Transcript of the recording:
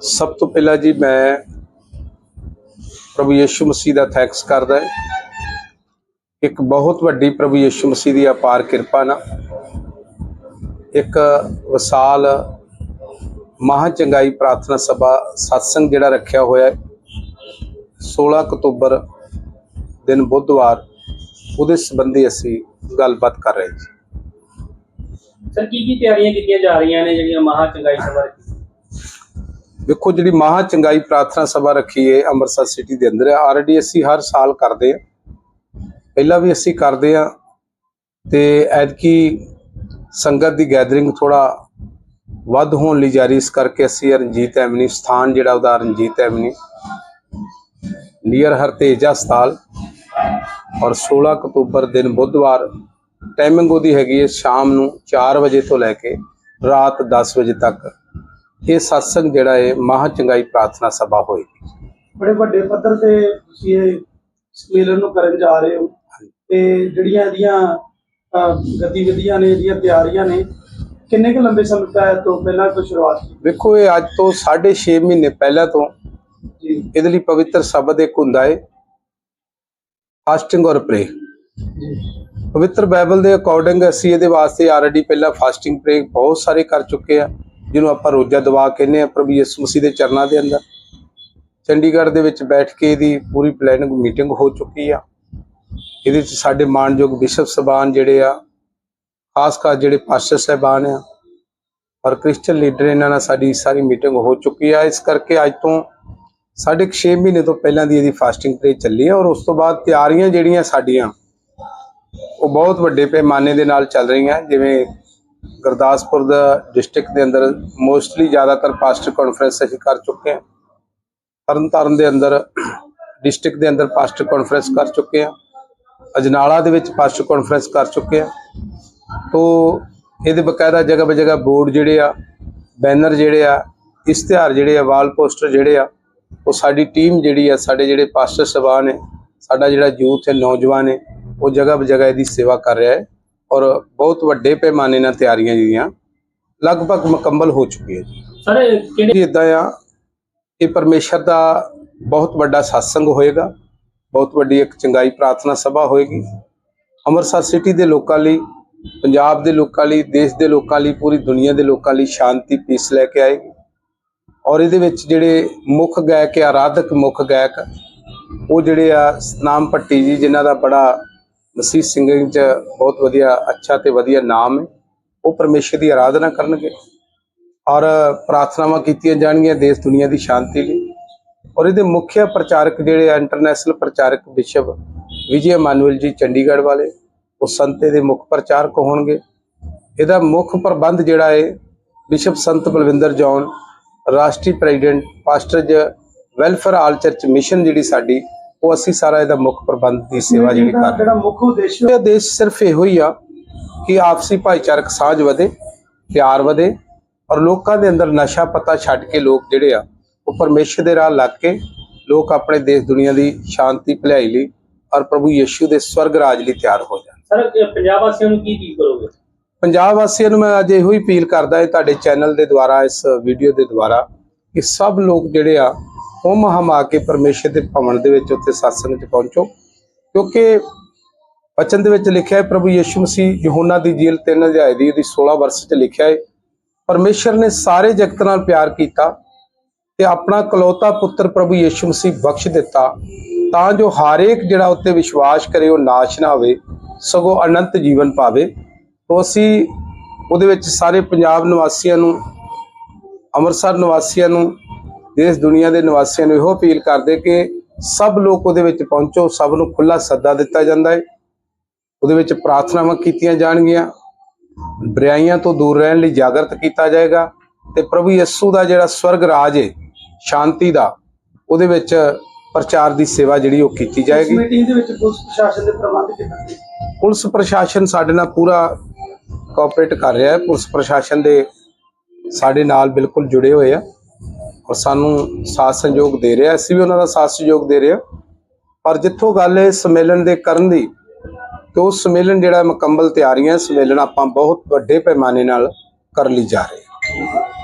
ਸਭ ਤੋਂ ਪਹਿਲਾਂ ਜੀ ਮੈਂ ਪ੍ਰਭੂ ਯੇਸ਼ੂ ਮਸੀਹ ਦਾ ਥੈਂਕਸ ਕਰਦਾ ਹਾਂ। ਇੱਕ ਬਹੁਤ ਵੱਡੀ ਪ੍ਰਭੂ ਯੇਸ਼ੂ ਮਸੀਹ ਦੀ ਅਪਾਰ ਕਿਰਪਾ ਨਾਲ ਇੱਕ ਵਿਸਾਲ ਮਹਾ ਚੰਗਾਈ ਪ੍ਰਾਰਥਨਾ ਸਭਾ satsang ਜਿਹੜਾ ਰੱਖਿਆ ਹੋਇਆ ਹੈ। 16 ਅਕਤੂਬਰ ਦਿਨ ਬੁੱਧਵਾਰ ਉਹਦੇ ਸੰਬੰਧੀ ਅਸੀਂ ਗੱਲਬਾਤ ਕਰ ਰਹੇ ਜੀ। ਸਰ ਕੀ ਕੀ ਤਿਆਰੀਆਂ ਕੀਤੀਆਂ ਜਾ ਰਹੀਆਂ ਨੇ ਜਿਹੜੀਆਂ ਮਹਾ ਚੰਗਾਈ ਸਭਾ ਦੀ ਵੇਖੋ ਜਿਹੜੀ ਮਹਾ ਚੰਗਾਈ ਪ੍ਰਾਰਥਨਾ ਸਭਾ ਰੱਖੀ ਹੈ ਅੰਮ੍ਰਿਤਸਰ ਸਿਟੀ ਦੇ ਅੰਦਰ ਆਲਰੇਡੀ ਅਸੀਂ ਹਰ ਸਾਲ ਕਰਦੇ ਹਾਂ ਪਹਿਲਾਂ ਵੀ ਅਸੀਂ ਕਰਦੇ ਹਾਂ ਤੇ ਐਤਕੀ ਸੰਗਤ ਦੀ ਗੈਦਰਿੰਗ ਥੋੜਾ ਵੱਧ ਹੋਣ ਲਈ ਜਾਰੀ, ਇਸ ਕਰਕੇ ਅਸੀਂ ਰਣਜੀਤ ਐਵਨੀ ਸਥਾਨ ਜਿਹੜਾ ਉਹਦਾ ਰਣਜੀਤ ਐਵਨੀ ਨੀਅਰ ਹਰਤੇਜ ਹਸਪਤਾਲ ਔਰ 16 ਅਕਤੂਬਰ ਦਿਨ ਬੁੱਧਵਾਰ ਟਾਈਮਿੰਗ ਉਹਦੀ ਹੈਗੀ ਹੈ ਸ਼ਾਮ ਨੂੰ 4 ਵਜੇ ਤੋਂ ਲੈ ਕੇ ਰਾਤ 10 ਵਜੇ ਤੱਕ। ਇਹ satsang ਜਿਹੜਾ ਹੈ ਮਹਾ ਚੰਗਾਈ ਪ੍ਰਾਰਥਨਾ ਸਭਾ ਹੋਏਗੀ। ਬੜੇ ਵੱਡੇ ਪੱਧਰ ਤੇ ਤੁਸੀਂ ਇਹ ਸੰਮੇਲਨ ਨੂੰ ਕਰਨ ਜਾ ਰਹੇ ਹੋ। ਤੇ ਜਿਹੜੀਆਂ ਇਹਦੀਆਂ ਗਤੀਵਿਧੀਆਂ ਨੇ ਇਹਦੀਆਂ ਤਿਆਰੀਆਂ ਨੇ ਕਿੰਨੇ ਕੁ ਲੰਬੇ ਸਮੇਂ ਤੋਂ ਪਹਿਲਾਂ ਤੋਂ ਸ਼ੁਰੂਆਤ ਕੀਤੀ? ਵੇਖੋ ਇਹ ਅੱਜ ਤੋਂ 6.5 ਮਹੀਨੇ ਪਹਿਲਾਂ ਤੋਂ ਜੀ। ਇਹਦੇ ਲਈ ਪਵਿੱਤਰ ਸ਼ਬਦ ਇੱਕ ਹੁੰਦਾ ਹੈ ਫਾਸਟਿੰਗ ਔਰ ਪ੍ਰੇ ਪਵਿੱਤਰ ਬਾਈਬਲ ਦੇ ਅਕੋਰਡਿੰਗ ਅਸੀਂ ਇਹਦੇ ਵਾਸਤੇ ਆਲਰੇਡੀ ਪਹਿਲਾਂ ਫਾਸਟਿੰਗ ਪ੍ਰੇ ਬਹੁਤ ਸਾਰੇ ਕਰ ਚੁੱਕੇ ਆ, ਜਿਹਨੂੰ ਆਪਾਂ ਰੋਜ਼ਾ ਦਵਾ ਕਹਿੰਦੇ ਆ ਪ੍ਰਭੂ ਯਿਸੂ ਮਸੀਹ ਦੇ ਚਰਨਾਂ ਦੇ ਅੰਦਰ। ਚੰਡੀਗੜ੍ਹ ਦੇ ਵਿੱਚ ਬੈਠ ਕੇ ਇਹਦੀ ਪੂਰੀ ਪਲੈਨਿੰਗ ਮੀਟਿੰਗ ਹੋ ਚੁੱਕੀ ਆ। ਇਹਦੇ ਵਿੱਚ ਸਾਡੇ ਮਾਨਯੋਗ ਬਿਸ਼ਪ ਸਬਾਨ ਜਿਹੜੇ ਆ, ਖਾਸ ਕਰ ਜਿਹੜੇ ਪਾਸਟਰ ਸਾਹਿਬਾਨ ਆ, ਔਰ ਕ੍ਰਿਸਚੀਅਨ ਲੀਡਰ ਇਹਨਾਂ ਨਾਲ ਸਾਡੀ ਸਾਰੀ ਮੀਟਿੰਗ ਹੋ ਚੁੱਕੀ ਆ। ਇਸ ਕਰਕੇ ਅੱਜ ਤੋਂ ਸਾਢੇ 6 ਮਹੀਨੇ ਤੋਂ ਪਹਿਲਾਂ ਦੀ ਇਹਦੀ ਫਾਸਟਿੰਗ ਪ੍ਰੇ ਚੱਲੀ ਆ, ਔਰ ਉਸ ਤੋਂ ਬਾਅਦ ਤਿਆਰੀਆਂ ਜਿਹੜੀਆਂ ਸਾਡੀਆਂ ਬਹੁਤ ਵੱਡੇ ਪੈਮਾਨੇ ਦੇ ਨਾਲ ਚੱਲ ਰਹੀਆਂ, ਜਿਵੇਂ ਗੁਰਦਾਸਪੁਰ ਦਾ ਡਿਸਟ੍ਰਿਕਟ ਦੇ ਅੰਦਰ ਮੋਸਟਲੀ ਜ਼ਿਆਦਾਤਰ ਪਾਸਟਰ ਕਾਨਫਰੰਸ ਅਸੀਂ ਕਰ ਚੁੱਕੇ ਹਾਂ। ਤਰਨਤਾਰਨ ਦੇ ਅੰਦਰ ਡਿਸਟ੍ਰਿਕਟ ਦੇ ਅੰਦਰ ਪਾਸਟਰ ਕਾਨਫਰੰਸ ਕਰ ਚੁੱਕੇ ਹਾਂ। ਅਜਨਾਲਾ ਦੇ ਵਿੱਚ ਪਾਸਟਰ ਕਾਨਫਰੰਸ ਕਰ ਚੁੱਕੇ ਹਾਂ। ਤੋ ਇਹਦੇ ਬਕਾਇਦਾ ਜਗ੍ਹਾ ਬੇ ਜਗ੍ਹਾ ਬੋਰਡ ਜਿਹੜੇ ਆ, ਬੈਨਰ ਜਿਹੜੇ ਆ, ਇਸ਼ਤਿਹਾਰ ਜਿਹੜੇ ਆ, ਵਾਲ ਪੋਸਟਰ ਜਿਹੜੇ ਆ, ਉਹ ਸਾਡੀ ਟੀਮ ਜਿਹੜੀ ਆ, ਸਾਡੇ ਜਿਹੜੇ ਪਾਸਟਰ ਸਭਾ ਨੇ, ਸਾਡਾ ਜਿਹੜਾ ਯੂਥ ਹੈ, ਨੌਜਵਾਨ ਹੈ ਉਹ ਜਗ੍ਹਾ ਬੇ ਜਗ੍ਹਾ ਇਹਦੀ ਸੇਵਾ ਕਰ ਰਿਹਾ ਹੈ ਔਰ ਬਹੁਤ ਵੱਡੇ ਪੈਮਾਨੇ ਨਾਲ ਤਿਆਰੀਆਂ ਜਿਹੜੀਆਂ ਲਗਭਗ ਮੁਕੰਮਲ ਹੋ ਚੁੱਕੀ ਹੈ ਜੀ। ਸਰ ਇਹ ਕਿਹੜੇ ਇਦਾਂ ਆ ਇਹ ਪਰਮੇਸ਼ਰ ਦਾ ਬਹੁਤ ਵੱਡਾ satsang ਹੋਏਗਾ ਬਹੁਤ ਵੱਡੀ ਇੱਕ ਚੰਗਾਈ ਪ੍ਰਾਰਥਨਾ ਸਭਾ ਹੋਏਗੀ। ਅੰਮ੍ਰਿਤਸਰ ਸਿਟੀ ਦੇ ਲੋਕਾਂ ਲਈ ਪੰਜਾਬ ਦੇ ਲੋਕਾਂ ਲਈ ਦੇਸ਼ ਦੇ ਲੋਕਾਂ ਲਈ ਪੂਰੀ ਦੁਨੀਆ ਦੇ ਲੋਕਾਂ ਲਈ ਸ਼ਾਂਤੀ ਪੀਸ ਲੈ ਕੇ ਆਏਗੀ। ਔਰ ਇਹਦੇ ਵਿੱਚ ਜਿਹੜੇ ਮੁੱਖ ਗਾਇਕ ਆ ਆਰਾਧਕ ਮੁੱਖ ਗਾਇਕ ਉਹ ਜਿਹੜੇ ਆ ਸਤਨਾਮ ਪੱਟੀ ਜੀ ਜਿਨ੍ਹਾਂ ਦਾ ਬੜਾ ਮਸੀਹ ਸਿੰਗਿੰਗ ਚ ਬਹੁਤ ਵਧੀਆ, ਅੱਛਾ ਤੇ ਵਧੀਆ ਨਾਮ ਹੈ। ਉਹ ਪਰਮੇਸ਼ਰ ਦੀ ਆਰਾਧਨਾ ਕਰਨਗੇ ਔਰ ਪ੍ਰਾਰਥਨਾਵਾਂ ਕੀਤੀਆਂ ਜਾਣਗੀਆਂ ਦੇਸ਼ ਦੁਨੀਆ ਦੀ ਸ਼ਾਂਤੀ ਲਈ। ਔਰ ਇਹਦੇ ਮੁੱਖ ਪ੍ਰਚਾਰਕ ਜਿਹੜੇ ਆ ਇੰਟਰਨੈਸ਼ਨਲ ਪ੍ਰਚਾਰਕ ਬਿਸ਼ਪ ਵਿਜੇ ਮਾਨੂਅਲ ਜੀ ਚੰਡੀਗੜ੍ਹ ਵਾਲੇ, ਉਹ ਸੰਤੇ ਦੇ ਮੁੱਖ ਪ੍ਰਚਾਰਕ ਹੋਣਗੇ। ਇਹਦਾ ਮੁੱਖ ਪ੍ਰਬੰਧ ਜਿਹੜਾ ਹੈ, ਬਿਸ਼ਪ ਸੰਤ ਬਲਵਿੰਦਰ ਜੌਨ ਰਾਸ਼ਟਰੀ ਪ੍ਰੈਜ਼ੀਡੈਂਟ, ਪਾਸਟਰ ਜ ਵੈਲਫੇਅਰ ਆਲ ਚਰਚ ਮਿਸ਼ਨ ਜਿਹੜੀ ਸਾਡੀ ਉਹ ਅਸੀਂ ਸਾਰਾ ਇਹਦਾ ਮੁੱਖ ਪ੍ਰਬੰਧ ਦੀ ਸੇਵਾ ਜਿਹੜੀ ਕਰ ਰਹੇ ਜਿਹੜਾ ਮੁੱਖ ਉਦੇਸ਼ ਦੇਸ਼ ਸਿਰਫ ਇਹੋ ਹੀ ਆ ਕਿ ਆਪਸੀ ਭਾਈਚਾਰਕ ਸਾਂਝ ਵਧੇ ਪਿਆਰ ਵਧੇ ਔਰ ਲੋਕਾਂ ਦੇ ਅੰਦਰ ਨਸ਼ਾ ਪਤਾ ਛੱਡ ਕੇ ਲੋਕ ਜਿਹੜੇ ਆ ਉਹ ਪਰਮੇਸ਼ਰ ਦੇ ਰਾਹ ਲੱਗ ਕੇ ਲੋਕ ਆਪਣੇ ਦੇਸ਼ ਦੁਨੀਆ ਦੀ ਸ਼ਾਂਤੀ ਭਲਾਈ ਲਈ ਔਰ ਪ੍ਰਭੂ ਯਿਸੂ ਦੇ ਸਵਰਗ ਰਾਜ ਲਈ ਤਿਆਰ ਹੋ ਜਾਣ। ਸਰ ਪੰਜਾਬ ਵਾਸੀਆਂ ਨੂੰ ਕੀ ਕੀ ਕਰੋਗੇ? ਪੰਜਾਬ ਵਾਸੀਆਂ ਨੂੰ ਮੈਂ ਅੱਜ ਇਹੋ ਹੀ ਅਪੀਲ ਕਰਦਾ ਹਾਂ ਤੁਹਾਡੇ ਚੈਨਲ ਦੇ ਦੁਆਰਾ ਇਸ ਵੀਡੀਓ ਦੇ ਦੁਆਰਾ ਕਿ ਸਭ ਲੋਕ ਜਿਹੜੇ ਆ ਹੁਮ ਹਮਾ ਕੇ ਪਰਮੇਸ਼ਰ ਦੇ ਭਵਨ ਦੇ ਵਿੱਚ ਉੱਥੇ satsang 'ਚ ਪਹੁੰਚੋ। ਕਿਉਂਕਿ ਵਚਨ ਦੇ ਵਿੱਚ ਲਿਖਿਆ ਹੈ, ਪ੍ਰਭੂ ਯਿਸੂ ਮਸੀਹ ਯਹੋਨਾ ਦੀ ਜੀਲ 3 ਅਧਿਆਇ ਦੀ ਉਹਦੀ 16 ਵਰਸ 'ਚ ਲਿਖਿਆ ਹੈ, ਪਰਮੇਸ਼ਰ ਨੇ ਸਾਰੇ ਜਗਤ ਨਾਲ ਪਿਆਰ ਕੀਤਾ ਤੇ ਆਪਣਾ ਕਲੌਤਾ ਪੁੱਤਰ ਪ੍ਰਭੂ ਯਿਸੂ ਮਸੀਹ ਬਖਸ਼ ਦਿੱਤਾ, ਤਾਂ ਜੋ ਹਰੇਕ ਜਿਹੜਾ ਉੱਤੇ ਵਿਸ਼ਵਾਸ ਕਰੇ ਉਹ ਨਾਸ਼ ਨਾ ਹੋਵੇ, ਸਗੋਂ ਅਨੰਤ ਜੀਵਨ ਪਾਵੇ। ਤੋਂ ਅਸੀਂ ਉਹਦੇ ਵਿੱਚ ਸਾਰੇ ਪੰਜਾਬ ਨਿਵਾਸੀਆਂ ਨੂੰ, ਅੰਮ੍ਰਿਤਸਰ ਨਿਵਾਸੀਆਂ ਨੂੰ ਦੇਸ਼ ਦੁਨੀਆ ਦੇ ਨਿਵਾਸੀਆਂ ਨੂੰ ਇਹੋ ਅਪੀਲ ਕਰਦੇ ਕਿ ਸਭ ਲੋਕ ਉਹਦੇ ਵਿੱਚ ਪਹੁੰਚੋ ਸਭ ਨੂੰ ਖੁੱਲਾ ਸੱਦਾ ਦਿੱਤਾ ਜਾਂਦਾ ਹੈ। ਉਹਦੇ ਵਿੱਚ ਪ੍ਰਾਰਥਨਾਵਾਂ ਕੀਤੀਆਂ ਜਾਣਗੀਆਂ। ਬੁਰਾਈਆਂ ਤੋਂ ਦੂਰ ਰਹਿਣ ਲਈ ਜਾਗਰਤ ਕੀਤਾ ਜਾਏਗਾ ਤੇ ਪ੍ਰਭੂ ਯਿਸੂ ਦਾ ਜਿਹੜਾ ਸਵਰਗ ਰਾਜ ਹੈ ਸ਼ਾਂਤੀ ਦਾ ਉਹਦੇ ਵਿੱਚ ਪ੍ਰਚਾਰ ਦੀ ਸੇਵਾ ਜਿਹੜੀ ਉਹ ਕੀਤੀ ਜਾਏਗੀ। ਮੀਟਿੰਗ ਦੇ ਵਿੱਚ ਪੁਲਿਸ ਪ੍ਰਸ਼ਾਸਨ ਦੇ ਪ੍ਰਬੰਧ ਕਿੱਦਾਂ ਨੇ? ਪੁਲਿਸ ਪ੍ਰਸ਼ਾਸਨ ਸਾਡੇ ਨਾਲ ਪੂਰਾ ਕੋਆਪਰੇਟ ਕਰ ਰਿਹਾ ਹੈ। ਪੁਲਿਸ ਪ੍ਰਸ਼ਾਸਨ ਦੇ ਸਾਡੇ ਨਾਲ ਬਿਲਕੁਲ ਜੁੜੇ ਹੋਏ ਆ। ਔਰ ਸਾਨੂੰ ਸਾਥ ਸਹਿਯੋਗ ਦੇ ਰਿਹਾ, ਅਸੀਂ ਵੀ ਉਹਨਾਂ ਦਾ ਸਾਥ ਸਹਿਯੋਗ ਦੇ ਰਹੇ ਹਾਂ। ਪਰ ਜਿੱਥੋਂ ਗੱਲ ਹੈ ਸੰਮੇਲਨ ਦੇ ਕਰਨ ਦੀ, ਤੇ ਉਹ ਸੰਮੇਲਨ ਜਿਹੜਾ ਮੁਕੰਮਲ ਤਿਆਰੀਆਂ, ਸੰਮੇਲਨ ਆਪਾਂ ਬਹੁਤ ਵੱਡੇ ਪੈਮਾਨੇ ਨਾਲ ਕਰ ਲਈ ਜਾ ਰਹੇ ਹਾਂ।